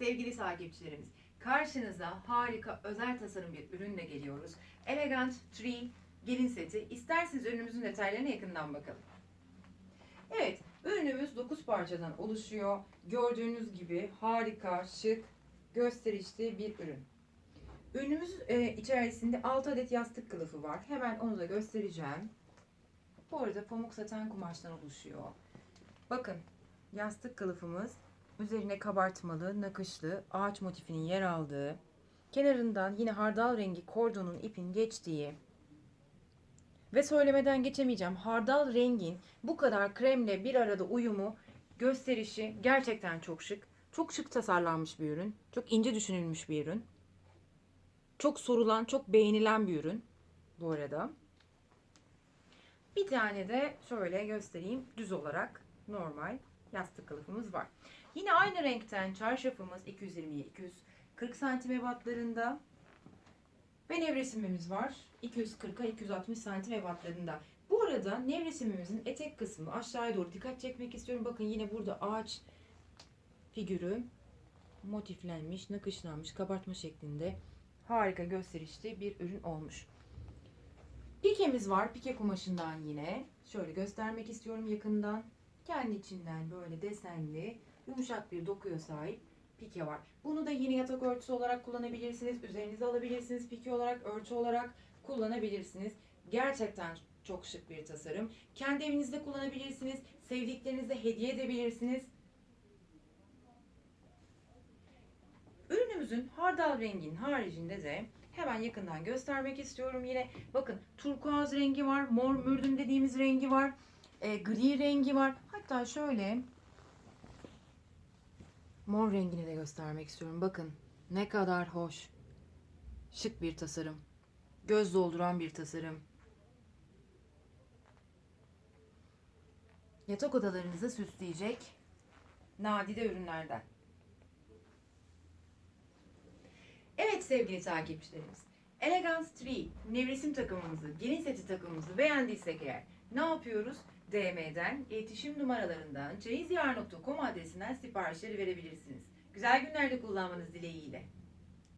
Sevgili takipçilerimiz, karşınıza harika özel tasarım bir ürünle geliyoruz. Elegant Tree gelin seti. İsterseniz ürünümüzün detaylarına yakından bakalım. Evet, ürünümüz 9 parçadan oluşuyor. Gördüğünüz gibi harika, şık, gösterişli bir ürün. Ürünümüz e, içerisinde 6 adet yastık kılıfı var. Hemen onu da göstereceğim. Bu arada pamuk saten kumaştan oluşuyor. Bakın yastık kılıfımız üzerine kabartmalı, nakışlı, ağaç motifinin yer aldığı, kenarından yine hardal rengi kordonun ipin geçtiği ve söylemeden geçemeyeceğim hardal rengin bu kadar kremle bir arada uyumu gösterişi gerçekten çok şık. Çok şık tasarlanmış bir ürün. Çok ince düşünülmüş bir ürün. Çok sorulan, çok beğenilen bir ürün bu arada. Bir tane de şöyle göstereyim düz olarak normal yastık kılıfımız var. Yine aynı renkten çarşafımız 220'ye 240 santim ebatlarında. Ve nevresimimiz var. 240'a 260 santim ebatlarında. Bu arada nevresimimizin etek kısmı aşağıya doğru dikkat çekmek istiyorum. Bakın yine burada ağaç figürü motiflenmiş, nakışlanmış, kabartma şeklinde harika gösterişli bir ürün olmuş. Pikemiz var. Pike kumaşından yine. Şöyle göstermek istiyorum yakından. Kendi içinden böyle desenli, yumuşak bir dokuya sahip pike var. Bunu da yine yatak örtüsü olarak kullanabilirsiniz. Üzerinize alabilirsiniz. Pike olarak, örtü olarak kullanabilirsiniz. Gerçekten çok şık bir tasarım. Kendi evinizde kullanabilirsiniz. Sevdiklerinize hediye edebilirsiniz. Ürünümüzün hardal rengin haricinde de hemen yakından göstermek istiyorum yine. Bakın turkuaz rengi var, mor mürdüm dediğimiz rengi var, e, gri rengi var. Hatta şöyle mor rengini de göstermek istiyorum. Bakın ne kadar hoş. Şık bir tasarım. Göz dolduran bir tasarım. Yatak odalarınızı süsleyecek nadide ürünlerden. Evet sevgili takipçilerimiz. Elegance 3 nevresim takımımızı, gelin seti takımımızı beğendiysek eğer ne yapıyoruz? DM'den, iletişim numaralarından, çeyizyar.com adresinden siparişleri verebilirsiniz. Güzel günlerde kullanmanız dileğiyle.